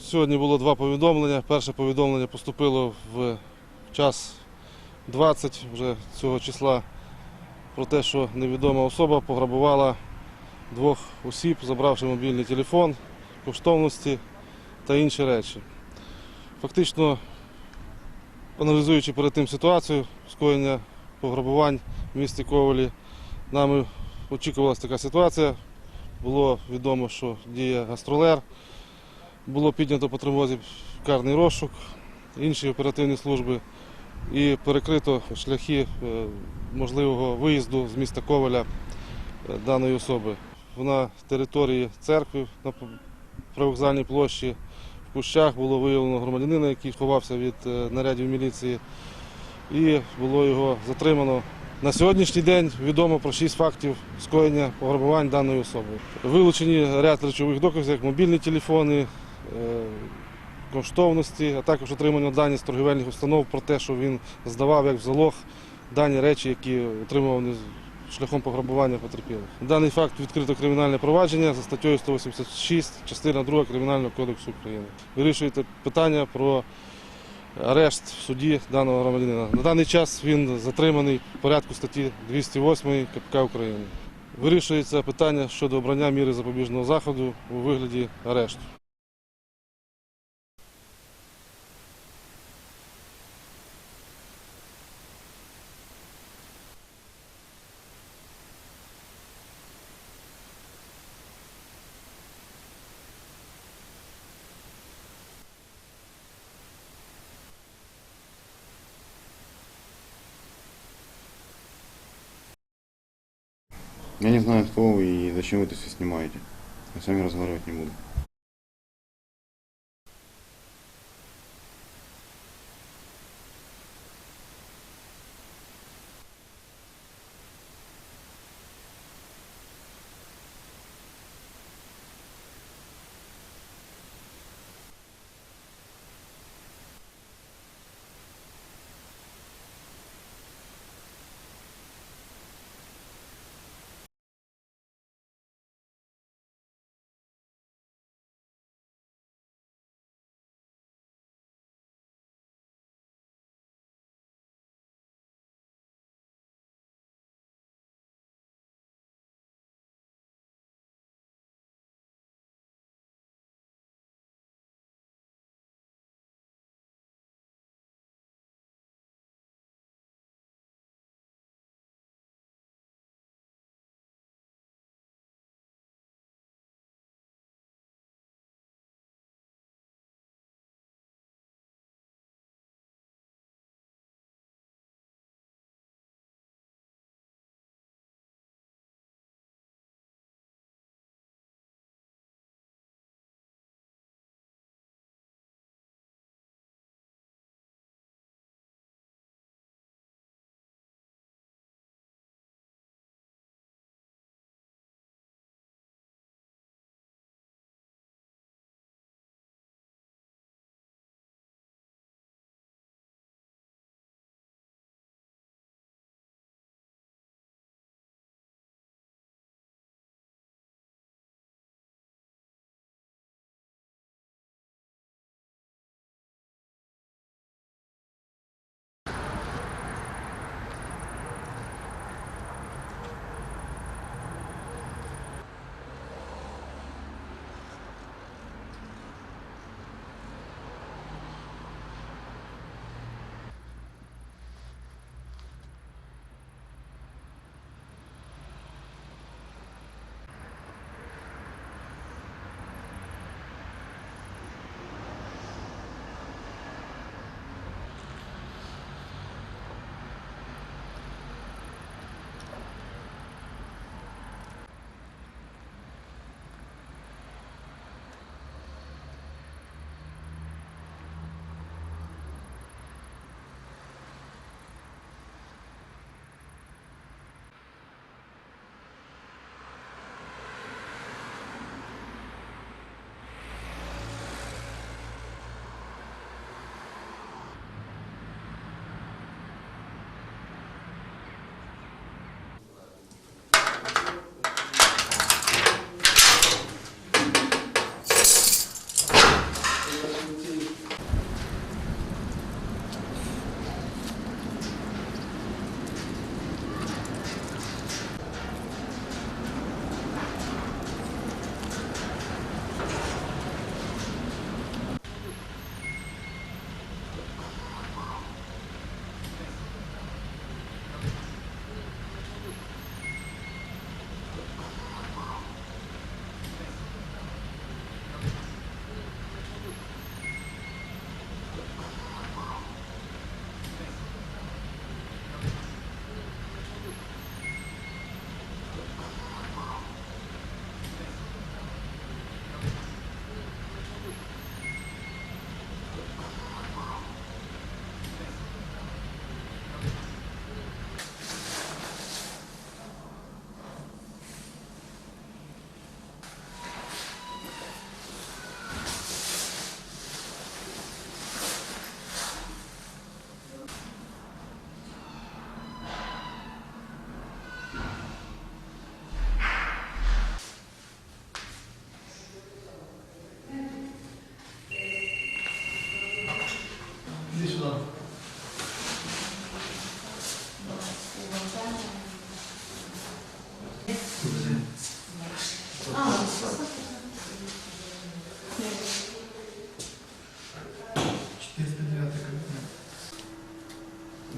Сьогодні було два повідомлення. Перше повідомлення поступило в час 20 вже цього числа про те, що невідома особа пограбувала двох осіб, забравши мобільний телефон, коштовності та інші речі. Фактично, аналізуючи перед тим ситуацію скоєння пограбувань в місті Ковалі, нами очікувалася така ситуація. Було відомо, що діє гастролер. Було піднято по тривозі карний розшук, інші оперативні служби і перекрито шляхи е, можливого виїзду з міста Коваля е, даної особи. На території церкви на привокзальній площі в кущах було виявлено громадянина, який ховався від е, нарядів міліції, і було його затримано. На сьогоднішній день відомо про шість фактів скоєння пограбувань даної особи. Вилучені ряд речових доказів, як мобільні телефони, коштовності, а також отримано дані з торгівельних установ про те, що він здавав як в залог дані речі, які отримував шляхом пограбування потерпілих. Даний факт відкрито кримінальне провадження за статтею 186, частина 2 Кримінального кодексу України. Вирішуєте питання про арешт в суді даного громадянина. На даний час він затриманий в порядку статті 208 КПК України. Вирішується питання щодо обрання міри запобіжного заходу у вигляді арешту. Я не знаю, кто вы и зачем вы это все снимаете. Я с вами разговаривать не буду.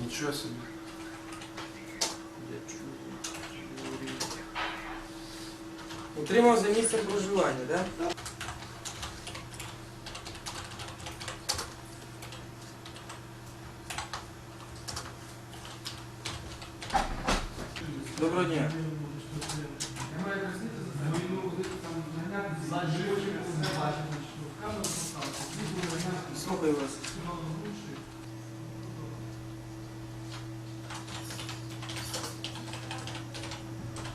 Нічого собі. Утримав за місцем проживання, так? Да? Доброго дня. Слухаю вас.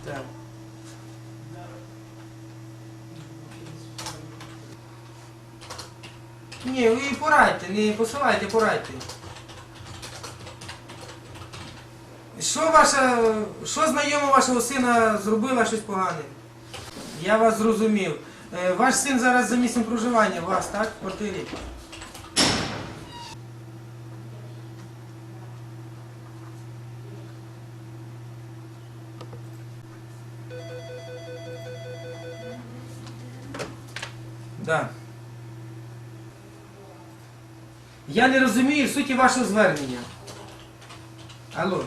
Так. Ні, ви порадьте, не посилайте, порадьте. Що ваша, що знайома вашого сина зробила щось погане? Я вас зрозумів. Е, Ваш син зараз за місцем проживання, у вас, так? В квартирі? Да. Я не розумію суті вашого звернення. Алло.